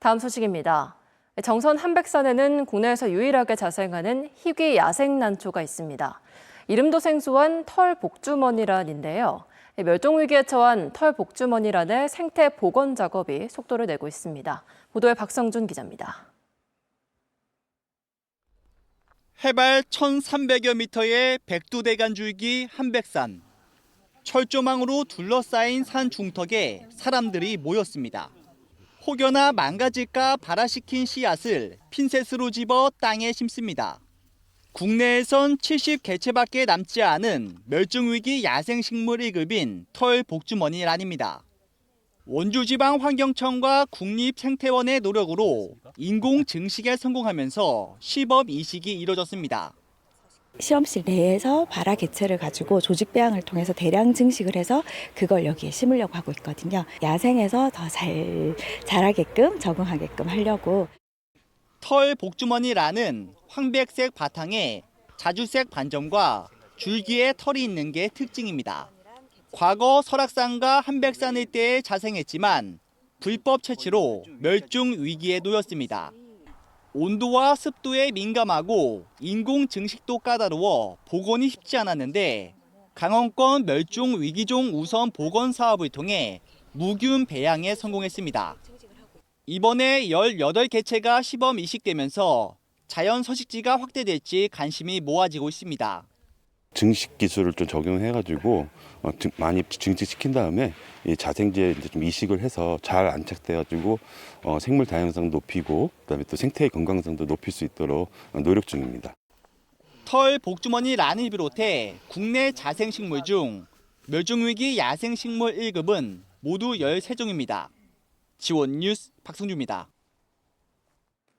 다음 소식입니다. 정선 한백산에는 국내에서 유일하게 자생하는 희귀 야생 난초가 있습니다. 이름도 생소한 털 복주머니란인데요. 멸종 위기에 처한 털 복주머니란의 생태 복원 작업이 속도를 내고 있습니다. 보도에 박성준 기자입니다. 해발 1,300여 미터의 백두대간 줄기 한백산. 철조망으로 둘러싸인 산 중턱에 사람들이 모였습니다. 혹여나 망가질까 발화시킨 씨앗을 핀셋으로 집어 땅에 심습니다. 국내에선 70개체밖에 남지 않은 멸종위기 야생식물 1급인 털 복주머니란입니다. 원주지방환경청과 국립생태원의 노력으로 인공 증식에 성공하면서 시범 이식이 이뤄졌습니다. 실험실 내에서 발화 개체를 가지고 조직 배양을 통해서 대량 증식을 해서 그걸 여기에 심으려고 하고 있거든요. 야생에서 더 잘 자라게끔 적응하게끔 하려고 털 복주머니란은 황백색 바탕에 자주색 반점과 줄기에 털이 있는 게 특징입니다. 과거 설악산과 한백산 일대에 자생했지만 불법 채취로 멸종 위기에 놓였습니다. 온도와 습도에 민감하고 인공 증식도 까다로워 복원이 쉽지 않았는데 강원권 멸종 위기종 우선 복원 사업을 통해 무균 배양에 성공했습니다. 이번에 18개체가 시범 이식되면서 자연 서식지가 확대될지 관심이 모아지고 있습니다. 증식 기술을 좀 적용해가지고 어, 증- 많이 증식시킨 다음에 이 자생지에 이제 좀 이식을 해서 잘 안착돼가지고 어, 생물 다양성 높이고 그다음에 또 생태의 건강성도 높일 수 있도록 어, 노력 중입니다. 털 복주머니 란을 비롯해 국내 자생식물 중 멸종위기 야생식물 1급은 모두 13종입니다. 지원 뉴스 박성주입니다.